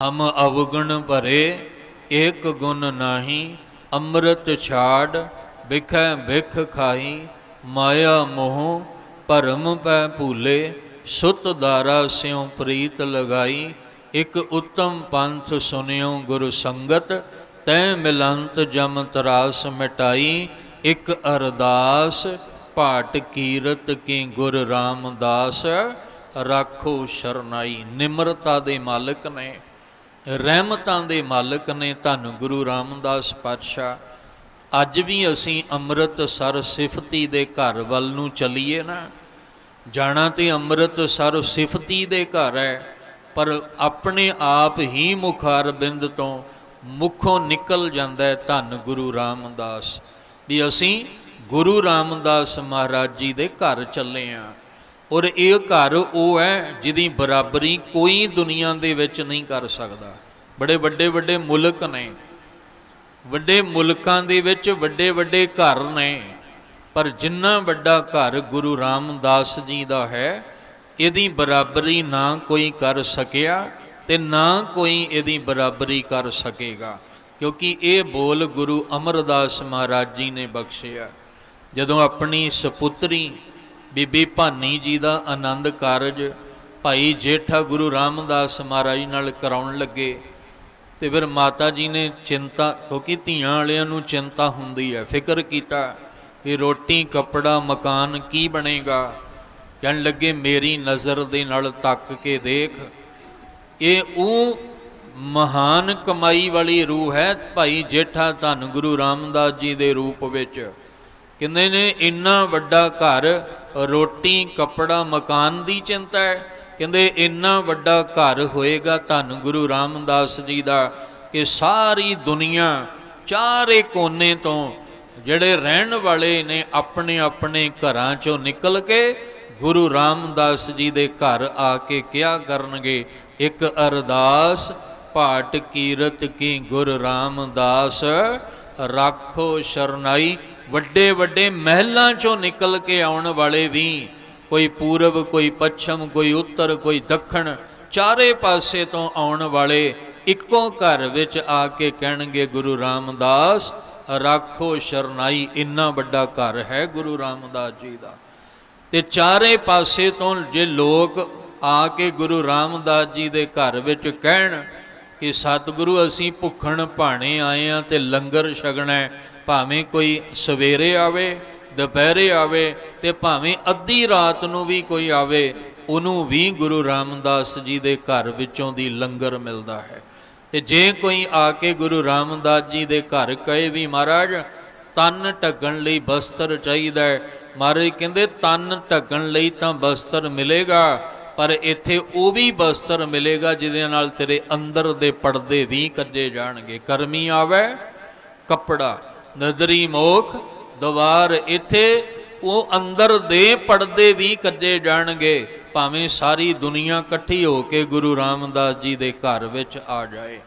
ਅਮ ਅਵਗੁਣ ਭਰੇ, ਏਕ ਗੁਣ ਨਾਹੀ, ਅੰਮ੍ਰਿਤ ਛਾੜ ਬਿਖੈ ਬਿਖ ਖਾਈ, ਮਾਇਆ ਮੋਹ, ਭਰਮ ਪੈ ਭੂਲੇ, ਸੁਤ ਦਾਰਾ ਸਿਉ ਪ੍ਰੀਤ ਲਗਾਈ, ਇਕ ਉੱਤਮ ਪੰਥ ਸੁਨਿਓ ਗੁਰ ਸੰਗਤ, ਤੈ ਮਿਲੰਤ ਜਮ ਤਰਾਸ ਮਿਟਾਈ, ਇਕ ਅਰਦਾਸ, ਭਾਟ ਕੀਰਤ ਕੀ ਗੁਰ ਰਾਮਦਾਸ, ਰਾਖੋ ਸ਼ਰਨਾਈ, ਨਿਮਰਤਾ ਦੇ ਮਾਲਕ ਨੇ। ਰਹਿਮਤਾਂ ਦੇ ਮਾਲਕ ਨੇ ਧੰਨ ਗੁਰੂ ਰਾਮਦਾਸ ਪਾਤਸ਼ਾਹ। ਅੱਜ ਵੀ ਅਸੀਂ ਅੰਮ੍ਰਿਤਸਰ ਸਿਫਤੀ ਦੇ ਘਰ ਵੱਲ ਨੂੰ ਚੱਲੀਏ ਨਾ। ਜਾਣਾ ਤੇ ਅੰਮ੍ਰਿਤਸਰ ਸਿਫਤੀ ਦੇ ਘਰ ਹੈ, ਪਰ ਆਪਣੇ ਆਪ ਹੀ ਮੁਖਾਰ ਬਿੰਦ ਤੋਂ ਮੁਖੋਂ ਨਿਕਲ ਜਾਂਦਾ ਹੈ ਧੰਨ ਗੁਰੂ ਰਾਮਦਾਸ। ਵੀ ਅਸੀਂ ਗੁਰੂ ਰਾਮਦਾਸ ਮਹਾਰਾਜ ਜੀ ਦੇ ਘਰ ਚੱਲੇ ਆਂ ਔਰ ਇਹ ਘਰ ਉਹ ਹੈ ਜਿਹਦੀ ਬਰਾਬਰੀ ਕੋਈ ਦੁਨੀਆ ਦੇ ਵਿੱਚ ਨਹੀਂ ਕਰ ਸਕਦਾ। ਬੜੇ ਵੱਡੇ ਵੱਡੇ ਮੁਲਕ ਨੇ। ਵੱਡੇ ਮੁਲਕਾਂ ਦੇ ਵਿੱਚ ਵੱਡੇ ਵੱਡੇ ਘਰ ਨੇ। ਪਰ ਜਿੰਨਾ ਵੱਡਾ ਘਰ ਗੁਰੂ ਰਾਮਦਾਸ ਜੀ ਦਾ ਹੈ, ਇਹਦੀ ਬਰਾਬਰੀ ਨਾ ਕੋਈ ਕਰ ਸਕਿਆ ਤੇ ਨਾ ਕੋਈ ਇਹਦੀ ਬਰਾਬਰੀ ਕਰ ਸਕੇਗਾ। ਕਿਉਂਕਿ ਇਹ ਬੋਲ ਗੁਰੂ ਅਮਰਦਾਸ ਮਹਾਰਾਜ ਜੀ ਨੇ ਬਖਸ਼ਿਆ। ਜਦੋਂ ਆਪਣੀ ਸੁਪੁੱਤਰੀ ਬੀਬੀ ਭਾਨੀ ਜੀ ਦਾ ਆਨੰਦ ਕਾਰਜ ਭਾਈ ਜੇਠਾ ਗੁਰੂ ਰਾਮਦਾਸ ਮਹਾਰਾਜ ਨਾਲ ਕਰਾਉਣ ਲੱਗੇ ਤੇ ਫਿਰ ਮਾਤਾ ਜੀ ਨੇ ਚਿੰਤਾ, ਕਿਉਂਕਿ ਧੀਆਂ ਵਾਲਿਆਂ ਨੂੰ ਚਿੰਤਾ ਹੁੰਦੀ ਹੈ, ਫਿਕਰ ਕੀਤਾ ਵੀ ਰੋਟੀ, ਕੱਪੜਾ, ਮਕਾਨ ਕੀ ਬਣੇਗਾ। ਕਹਿਣ ਲੱਗੇ, ਮੇਰੀ ਨਜ਼ਰ ਦੇ ਨਾਲ ਤੱਕ ਕੇ ਦੇਖ। ਇਹ ਉਹ ਮਹਾਨ ਕਮਾਈ ਵਾਲੀ ਰੂਹ ਹੈ ਭਾਈ ਜੇਠਾ ਧੰਨ ਗੁਰੂ ਰਾਮਦਾਸ ਜੀ ਦੇ ਰੂਪ ਵਿੱਚ। ਕਹਿੰਦੇ ਨੇ, ਇੰਨਾ ਵੱਡਾ ਘਰ ਰੋਟੀ, ਕੱਪੜਾ, ਮਕਾਨ ਦੀ ਚਿੰਤਾ ਹੈ। ਕਹਿੰਦੇ, ਇੰਨਾ ਵੱਡਾ ਘਰ ਹੋਏਗਾ ਧੰਨ ਗੁਰੂ ਰਾਮਦਾਸ ਜੀ ਦਾ ਕਿ ਸਾਰੀ ਦੁਨੀਆ ਚਾਰੇ ਕੋਨੇ ਤੋਂ ਜਿਹੜੇ ਰਹਿਣ ਵਾਲੇ ਨੇ ਆਪਣੇ ਆਪਣੇ ਘਰਾਂ ਚੋਂ ਨਿਕਲ ਕੇ ਗੁਰੂ ਰਾਮਦਾਸ ਜੀ ਦੇ ਘਰ ਆ ਕੇ ਕਿਆ ਕਰਨਗੇ? ਇੱਕ ਅਰਦਾਸ ਪਾਟ ਕੀਰਤ ਕੀ ਗੁਰ ਰਾਮਦਾਸ, ਰੱਖੋ ਸ਼ਰਨਾਈ। ਵੱਡੇ ਵੱਡੇ ਮਹਿਲਾਂ ਚੋਂ ਨਿਕਲ ਕੇ ਆਉਣ ਵਾਲੇ ਵੀ ਕੋਈ ਪੂਰਬ, ਕੋਈ ਪੱਛਮ, ਕੋਈ ਉੱਤਰ, ਕੋਈ ਦੱਖਣ, ਚਾਰੇ ਪਾਸੇ ਤੋਂ ਆਉਣ ਵਾਲੇ ਇੱਕੋ ਘਰ ਵਿੱਚ ਆ ਕੇ ਕਹਿਣਗੇ, ਗੁਰੂ ਰਾਮਦਾਸ, ਰਾਖੋ ਸ਼ਰਨਾਈ, ਇੰਨਾ ਵੱਡਾ ਘਰ ਹੈ ਗੁਰੂ ਰਾਮਦਾਸ ਜੀ ਦਾ। ਤੇ ਚਾਰੇ ਪਾਸੇ ਤੋਂ ਜੇ ਲੋਕ ਆ ਕੇ ਗੁਰੂ ਰਾਮਦਾਸ ਜੀ ਦੇ ਘਰ ਵਿੱਚ ਕਹਿਣ ਕਿ, ਸਤਿਗੁਰੂ, ਅਸੀਂ ਭੁੱਖਣ ਭਾਣੇ ਆਏ ਆ ਤੇ ਲੰਗਰ ਛਕਣਾ ਹੈ। ਭਾਵੇਂ ਕੋਈ ਸਵੇਰੇ ਆਵੇ, ਦੁਪਹਿਰੇ ਆਵੇ ਤੇ ਭਾਵੇਂ ਅੱਧੀ ਰਾਤ ਨੂੰ ਵੀ ਕੋਈ ਆਵੇ, ਉਹਨੂੰ ਵੀ ਗੁਰੂ ਰਾਮਦਾਸ ਜੀ ਦੇ ਘਰ ਵਿੱਚੋਂ ਦੀ ਲੰਗਰ ਮਿਲਦਾ ਹੈ। ਤੇ ਜੇ ਕੋਈ ਆ ਕੇ ਗੁਰੂ ਰਾਮਦਾਸ ਜੀ ਦੇ ਘਰ ਕਹੇ ਵੀ ਮਹਾਰਾਜ, ਤਨ ਢੱਕਣ ਲਈ ਬਸਤਰ ਚਾਹੀਦਾ ਹੈ। ਮਹਾਰਾਜ ਕਹਿੰਦੇ, ਤਨ ਢੱਕਣ ਲਈ ਤਾਂ ਬਸਤਰ ਮਿਲੇਗਾ, ਪਰ ਇੱਥੇ ਉਹ ਵੀ ਬਸਤਰ ਮਿਲੇਗਾ ਜਿਹਦੇ ਨਾਲ ਤੇਰੇ ਅੰਦਰ ਦੇ ਪਰਦੇ ਵੀ ਕੱਢੇ ਜਾਣਗੇ। ਕਰਮੀ ਆਵੇ, ਕੱਪੜਾ ਨਜ਼ਰੀ ਮੋਖ, ਦਵਾਰ ਇੱਥੇ, ਉਹ ਅੰਦਰ ਦੇ ਪਰਦੇ ਵੀ ਕੱਢੇ ਜਾਣਗੇ, ਭਾਵੇਂ ਸਾਰੀ ਦੁਨੀਆ ਇਕੱਠੀ ਹੋ ਕੇ ਗੁਰੂ ਰਾਮਦਾਸ ਜੀ ਦੇ ਘਰ ਵਿੱਚ ਆ ਜਾਏ।